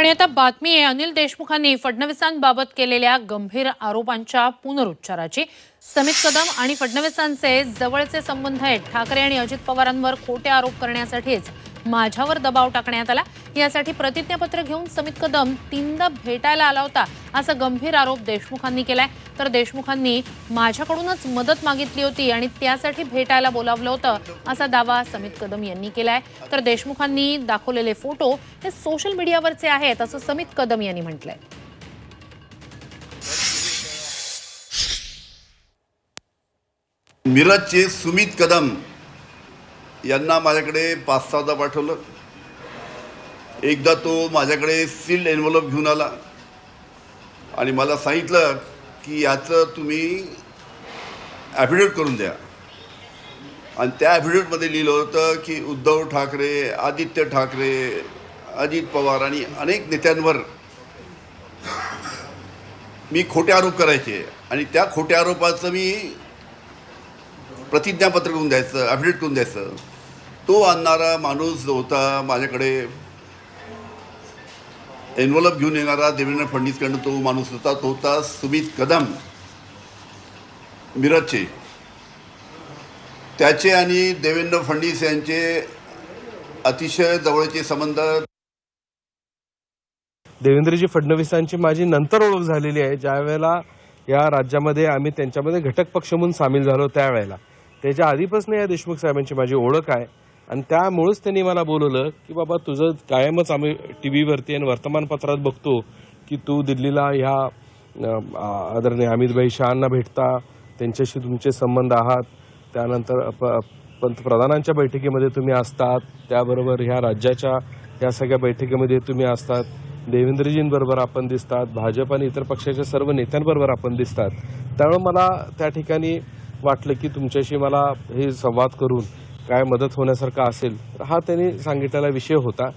आणि आता बातमी आहे अनिल देशमुखांनी फडणवीसांबाबत केलेल्या गंभीर आरोपांच्या पुनरुच्चाराची समित कदम आणि फडणवीसांचे जवळचे संबंध आहेत. ठाकरे आणि अजित पवारांवर खोटे आरोप करण्यासाठीच माझ्यावर दबाव टाकण्यात आला. यासाठी प्रतिज्ञापत्र घेऊन समित कदम तीनदा भेटायला आला होता असा गंभीर आरोप देशमुखांनी केलाय. तर देशमुखांनी माझ्याकडूनच मदत मागितली होती आणि त्यासाठी भेटायला बोलावलं होतं असा दावा समित कदम यांनी केलाय. तर देशमुखांनी दाखवलेले फोटो हे सोशल मीडियावरचे आहेत असं समित कदम यांनी म्हटलंय. मिरजचे सुमित कदम यांना माझ्याकडे पाच सहादा पाठवलं. एकदा तो माझ्याकडे सील्ड एन्व्हलप घेऊन आला. आणि मला सांगितलं की याचं तुम्ही ॲफिडेविट करून द्या. आणि त्या ॲफिडेविटमध्ये लिहिलं होतं की उद्धव ठाकरे आदित्य ठाकरे अजित पवार आणि अनेक नेत्यांवर मी खोटे आरोप करायचे. आणि त्या खोट्या आरोपाचं मी प्रतिज्ञापत्र करून द्यायचं अपडेट करून द्यायचं. तो आणणारा माणूस जो होता माझ्याकडे. एन्व्हलप घेऊन येणारा देवेंद्र फडणवीसकडनं तो माणूस होता. तो होता सुमित कदम. मिरजचे. त्याचे आणि देवेंद्र फडणवीस यांचे अतिशय जवळचे संबंध. देवेंद्रजी फडणवीसांची माझी नंतर ओळख झालेली आहे. ज्या वेळेला या राज्यामध्ये आम्ही त्यांच्यामध्ये घटक पक्ष म्हणून सामील झालो त्यावेळेला. त्याच्या आधीपासून या देशमुख साहेबांची माझी ओळख आहे. आणि त्यामुळेच त्यांनी मला बोलवलं की बाबा तुझं कायमच आम्ही टी व्हीवरती आणि वर्तमानपत्रात बघतो की तू दिल्लीला ह्या आदरणीय अमितभाई शहांना भेटता त्यांच्याशी तुमचे संबंध आहात. त्यानंतर प- पंतप्रधानांच्या बैठकीमध्ये तुम्ही असतात. त्याबरोबर ह्या राज्याच्या या सगळ्या बैठकीमध्ये तुम्ही असतात. देवेंद्रजींबरोबर आपण दिसतात भाजप आणि इतर पक्षाच्या सर्व नेत्यांबरोबर आपण दिसतात. त्यामुळे मला त्या ठिकाणी वाटलं की तुमच्याशी मला हे संवाद करून काय मदत होण्यासारखा असेल तर हा त्यांनी सांगितलेला विषय होता.